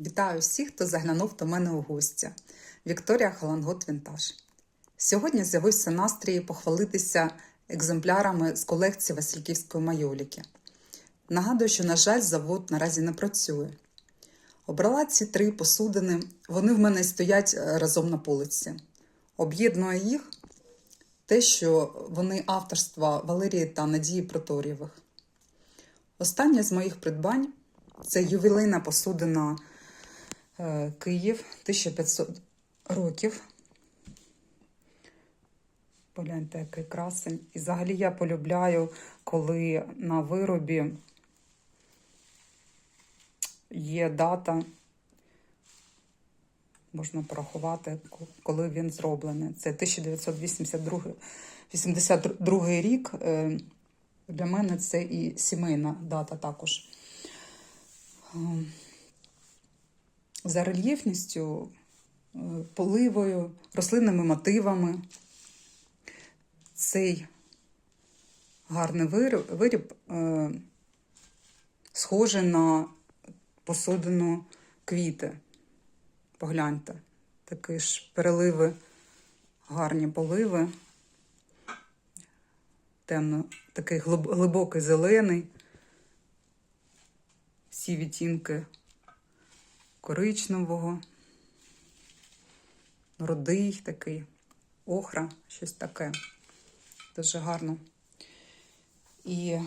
Вітаю всіх, хто заглянув до мене у гості. Вікторія Халангот Вінтаж. Сьогодні з'явився настрій похвалитися екземплярами з колекції Васильківської майоліки. Нагадую, що, на жаль, завод наразі не працює. Обрала ці три посудини, вони в мене стоять е, разом на полиці. Об'єднує їх те, що вони авторства Валерії та Надії Проторєвих. Останнє з моїх придбань це ювілейна посудина Київ 1500 років. Погляньте, який красень. І взагалі я полюбляю, коли на виробі є дата, можна порахувати, коли він зроблений. Це 1982 82 рік. Е, Для мене це і сімейна дата також. За рельєфністю, е, поливою, рослинними мотивами. Цей гарний виріб, виріб е, схожий на посудину квіти. Погляньте, такі ж переливи, гарні поливи, темно, такий глибокий зелений, всі відтінки коричневого, рудий такий, охра, щось таке. Дуже гарно. І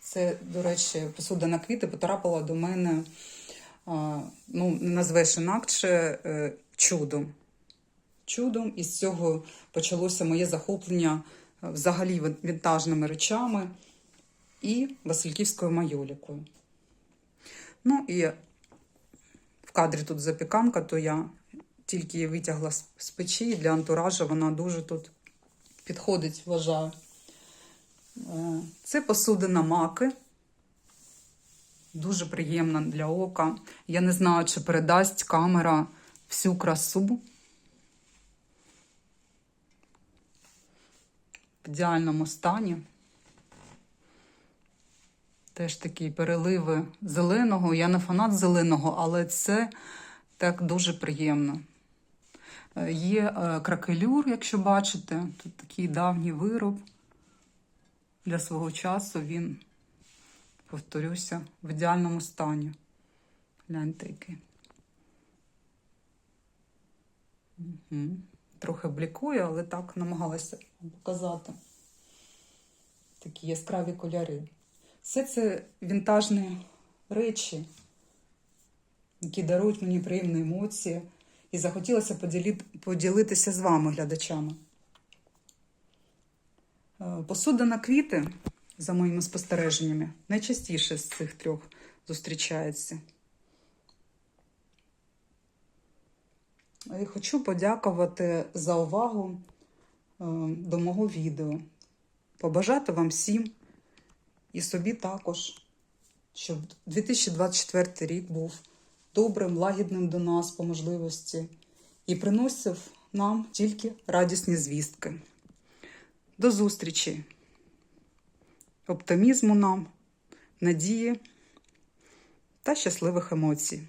це, до речі, посуда на квіти потрапила до мене, ну, назвеш інакше, е, чудом. Чудом, і з цього почалося моє захоплення е, взагалі вінтажними речами і Васильківською майолікою. Ну і кадрі тут запіканка, то я тільки її витягла з- печі, і для антуражу вона дуже тут підходить, вважаю. Е, Це посудина маки. Дуже приємна для ока. Я не знаю, чи передасть камера всю красу. В ідеальному стані. Теж такі переливи зеленого. Я не фанат зеленого, але це так дуже приємно. Е, Є е, кракелюр, якщо бачите, тут такий давній вироб. Для свого часу він, повторюся, в ідеальному стані. Гляньте який. Угу. Трохи блікує, але так намагалася показати. Такі яскраві кольори. Все це вінтажні речі, які дарують мені приємні емоції. І захотілося поділитися з вами, глядачами. Е, Посуда на квіти, за моїми спостереженнями, найчастіше з цих трьох зустрічається. І хочу подякувати за увагу е, до мого відео. Побажати вам всім і собі також, щоб 2024 рік був добрим, лагідним до нас по можливості і приносив нам тільки радісні звістки. До зустрічі, оптимізму нам, надії та щасливих емоцій.